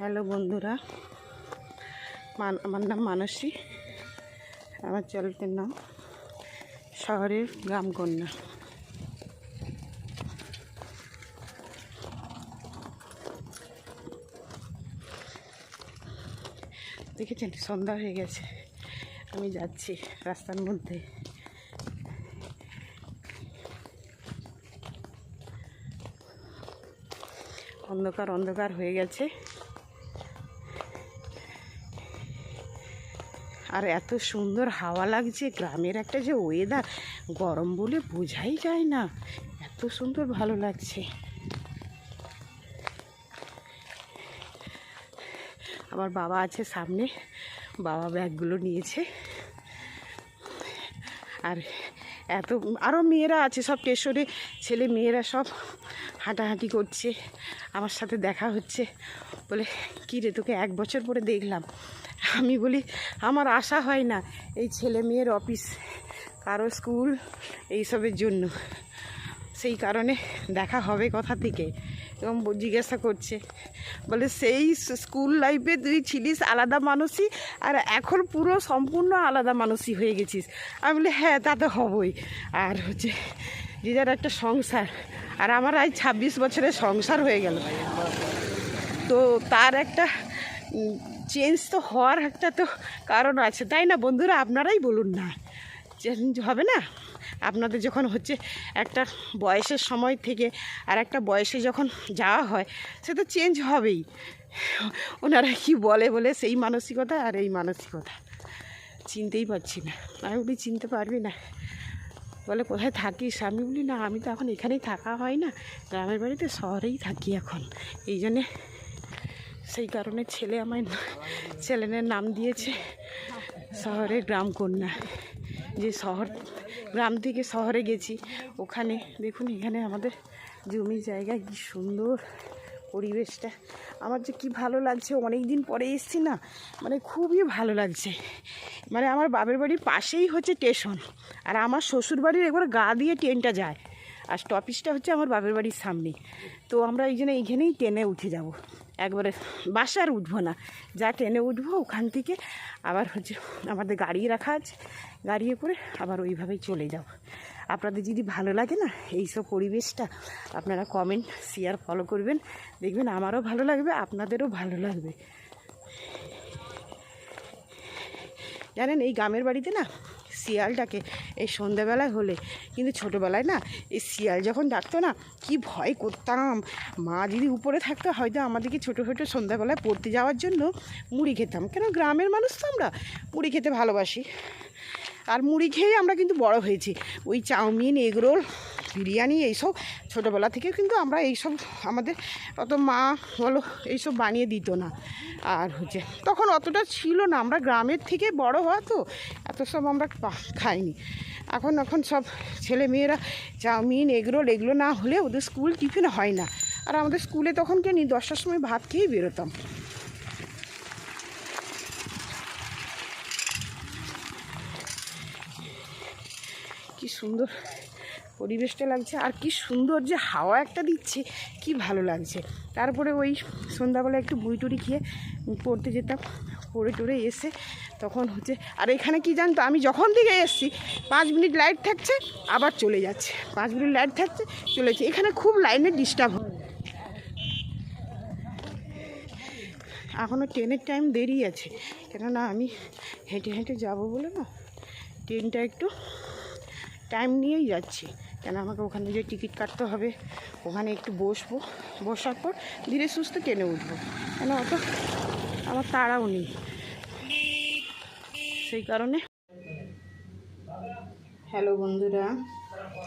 Hello বন্ধুরা আমার নাম মানসী। আমার চ্যানেলটির নাম শহরের গ্রামকন্যা দেখেছেন, সন্ধ্যা হয়ে গেছে। আমি যাচ্ছি রাস্তার মধ্যে। অন্ধকার অন্ধকার হয়ে গেছে। আর এত সুন্দর হাওয়া লাগছে, গ্রামের একটা যে ওয়েদার গরম বলে বোঝাই যায় না। এত সুন্দর ভালো লাগছে। আমার বাবা আছে সামনে, বাবা ব্যাগগুলো নিয়েছে। আর এত আরও মেয়েরা আছে সব স্টেশনে, ছেলে মেয়েরা সব হাঁটাহাঁটি করছে, আমার সাথে দেখা হচ্ছে। বলে, কী রে, তোকে এক বছর পরে দেখলাম। আমি বলি, আমার আশা হয় না, এই ছেলে মেয়ের অফিস, কারও স্কুল, এইসবের জন্য। সেই কারণে দেখা হবে কথা থেকে। এবং জিজ্ঞাসা করছে, বলে, সেই স্কুল লাইফে তুই ছিলিস আলাদা মানুষই, আর এখন পুরো সম্পূর্ণ আলাদা মানুষই হয়ে গেছিস। আমি বলি হ্যাঁ তা তো হবই। আর হচ্ছে যে যার একটা সংসার। আর আমার আজ ছাব্বিশ বছরের সংসার হয়ে গেল। তো তার একটা চেঞ্জ তো হওয়ার একটা তো কারণ আছে। তাই না বন্ধুরা? আপনারাই বলুন না। চেঞ্জ হবে না? আপনাদের যখন হচ্ছে একটা বয়সের সময় থেকে আর একটা বয়সে যখন যাওয়া হয়, সে তো চেঞ্জ হবেই। ওনারা কি বলে বলে সেই মানসিকতা আর এই মানসিকতা। চিনতেই পারছি না। আমি বলি চিনতে পারবি না। বলে, কোথায় থাকিস? আমি বলি, না, আমি তো এখন এখানেই থাকা হয় না। গ্রামের বাড়িতে শহরেই থাকি এখন। এই জন্যে সেই কারণে ছেলে আমায় ছেলেনের নাম দিয়েছে শহরের গ্রাম কন্যা। যে শহর, গ্রাম থেকে শহরে গেছি। ওখানে, দেখুন, এখানে আমাদের জমি জায়গা কি সুন্দর। পরিবেশটা। আমার যে কি ভালো লাগছে অনেক দিন পরে এসছি না মানে খুবই ভালো লাগছে। মানে আমার বাপের বাড়ির পাশেই হচ্ছে স্টেশন, আর আমার শ্বশুর বাড়ির একবার গা দিয়ে ট্রেনটা যায়, আর স্টপেজটা হচ্ছে আমার বাপের বাড়ির সামনে। তো আমরা এই জন্য এইখানেই ট্রেনে উঠে যাব। একবারে বাসে আর উঠবো না, যা ট্রেনে উঠবো ওখান থেকে আবার হচ্ছে আমাদের গাড়ি রাখা আছে গাড়িয়ে করে আবার ওইভাবেই চলে যাব। আপনাদের যদি ভালো লাগে না এইসব পরিবেশটা, আপনারা কমেন্ট শেয়ার ফলো করবেন। দেখবেন আমারও ভালো লাগবে, আপনাদেরও ভালো লাগবে। জানেন, এই গ্রামের বাড়িতে না শিয়ালটাকে, এই সন্ধ্যাবেলায় হলে, কিন্তু ছোটোবেলায় না এই শিয়াল যখন ডাকতো না, কি ভয় করতাম। মা যদি উপরে থাকতো, হয়তো আমাদেরকে ছোটো ছোটো সন্ধ্যাবেলায় পড়তে যাওয়ার জন্য মুড়ি খেতাম। কেন, গ্রামের মানুষ তো আমরা মুড়ি খেতে ভালোবাসি। আর মুড়ি খেয়েই আমরা কিন্তু বড় হয়েছি। ওই চাউমিন এগরোল বিরিয়ানি এইসব ছোটোবেলা থেকে কিন্তু আমরা এইসব আমাদের অত মা বলো এইসব বানিয়ে দিত না। আর হচ্ছে তখন অতটা ছিল না, আমরা গ্রামের থেকে বড় হওয়া তো, এত সব আমরা খাইনি। এখন এখন সব ছেলে মেয়েরা চাউমিন এগরোল এগুলো না হলে ওদের স্কুল টিফিন হয় না। আর আমাদের স্কুলে তখন কেন দশটার সময় ভাত খেয়েই বেরোতাম। কি সুন্দর পরিবেশটা লাগছে। আর কি সুন্দর যে হাওয়া একটা দিচ্ছে, কি ভালো লাগছে। তারপরে ওই সন্ধ্যাবেলা একটু বুড়ি টুড়ি খেয়ে পড়তে যেতাম, পড়ে টড়ে এসে তখন হচ্ছে, আর এখানে কি জানতো, আমি যখন থেকে এসছি, পাঁচ মিনিট লাইট থাকছে, আবার চলে যাচ্ছে। পাঁচ মিনিট লাইট থাকছে, চলে যাচ্ছে। এখানে খুব লাইনের ডিস্টার্ব হয়। এখনও ট্রেনের টাইম দেরি আছে। কেননা আমি হেঁটে হেঁটে যাব বলে না ট্রেনটা একটু টাইম নিয়েই যাচ্ছি। কেন আমাকে ওখানে যে টিকিট কাটতে হবে, ওখানে একটু বসবো। বসার পর ধীরে সুস্থে ট্রেনে উঠবো। কেন অত? আমার তাড়াও নেই। সেই কারণে। হ্যালো বন্ধুরা,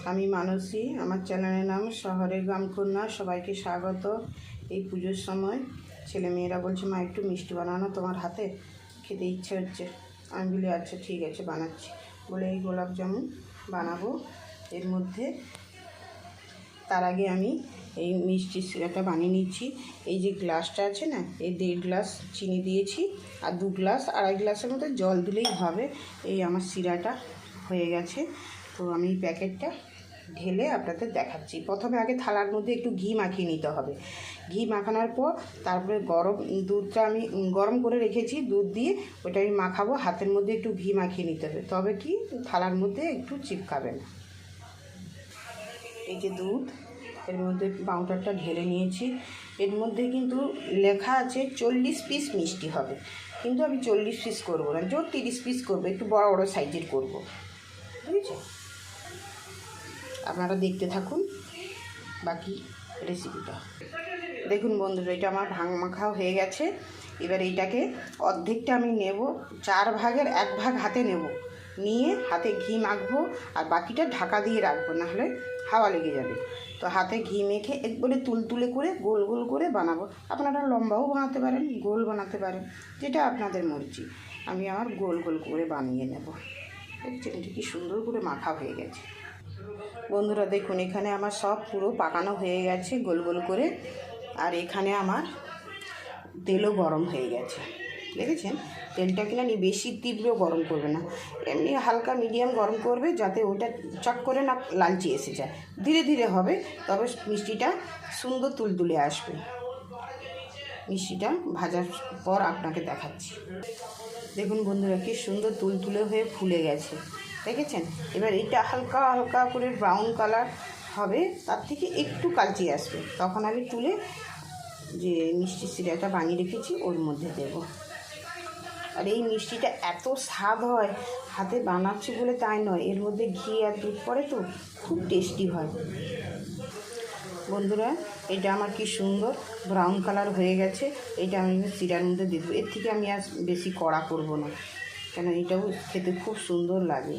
আমি মানসী। আমার চ্যানেলের নাম শহরের গ্রামকন্যা সবাইকে স্বাগত। এই পুজোর সময় ছেলে মেয়েরা বলছে, মা, একটু মিষ্টি বানানো তোমার হাতে খেতে ইচ্ছে হচ্ছে। আমি বলি আচ্ছা ঠিক আছে, বানাচ্ছি। বলে, এই গোলাপ জামুন বানাবো। এর মধ্যে তার আগে আমি এই মিষ্টি সিরাটা বানিয়ে নিচ্ছি। এই যে গ্লাসটা আছে না, এই দেড় গ্লাস চিনি দিয়েছি আর দু গ্লাস, আড়াই গ্লাসের মধ্যে জল দিলেই হবে। এই আমার সিরাটা হয়ে গেছে। তো আমি প্যাকেটটা ঢেলে আপনাদের দেখাচ্ছি। প্রথমে আগে থালার মধ্যে একটু ঘি মাখিয়ে নিতে হবে। ঘি মাখানোর পর তারপরে গরম দুধটা আমি গরম করে রেখেছি, দুধ দিয়ে ওটা আমি মাখাবো। হাতের মধ্যে একটু ঘি মাখিয়ে নিতে হবে। তবে কি, থালার মধ্যে একটু চিপকাবে না এই যে দুধ, এর মধ্যে পাউডারটা ঢেলে নিয়েছি। এর মধ্যে কিন্তু লেখা আছে চল্লিশ পিস মিষ্টি হবে। কিন্তু আমি চল্লিশ পিস করব না জোর তিরিশ পিস করব, একটু বড় বড় সাইজের করব। আপনারা দেখতে থাকুন বাকি রেসিপিটা দেখুন বন্ধুরা, এটা আমার ভাঙ মাখাও হয়ে গেছে। এবার এইটাকে অর্ধেকটা আমি নেব, চার ভাগের এক ভাগ হাতে নেব। নিয়ে হাতে ঘি মাখবো আর বাকিটা ঢাকা দিয়ে রাখব, নাহলে হাওয়া লেগে যাবে। তো হাতে ঘি মেখে একবারে তুলতুলে করে গোল গোল করে বানাবো। আপনারা লম্বাও বানাতে পারেন, গোল বানাতে পারেন, যেটা আপনাদের মর্জি। আমি আমার গোল গোল করে বানিয়ে নেব। দেখছেন কি সুন্দর করে মাখা হয়ে গেছে। বন্ধুরা দেখুন, এখানে আমার সব পুরো পাকানো হয়ে গেছে, গোল গোল করে। আর এখানে আমার তেলও গরম হয়ে গেছে। দেখেছেন? তেলটা কিনা নি বেশি তীব্র গরম করবে না। এমনি হালকা মিডিয়াম গরম করবে যাতে ওটা চট করে না লালচে এসে যায়। ধীরে ধীরে হবে, তবে মিষ্টিটা সুন্দর তুলতুলে আসবে। মিষ্টিটা ভাজার পর আপনাকে দেখাচ্ছি। দেখুন বন্ধুরা, কি সুন্দর তুলতুলে হয়ে ফুলে গেছে। দেখেছেন? এবার এটা হালকা হালকা করে ব্রাউন কালার হবে, তার থেকে একটু কালচে আসবে। তখন আমি তুলে যে মিষ্টি সিরাটা বানিয়ে রেখেছি, ওর মধ্যে দেব। আর এই মিষ্টিটা এত স্বাদ হয়, হাতে বানাচ্ছি বলে তাই নয়, এর মধ্যে ঘি আর দুধ পড়ে তো, খুব টেস্টি হয়। বন্ধুরা, এটা আমার কি সুন্দর ব্রাউন কালার হয়ে গেছে, এটা আমি সিরার মধ্যে দিয়ে দেবো। এর থেকে আমি আর বেশি কড়া করব না। কেন এটাও খেতে খুব সুন্দর লাগে।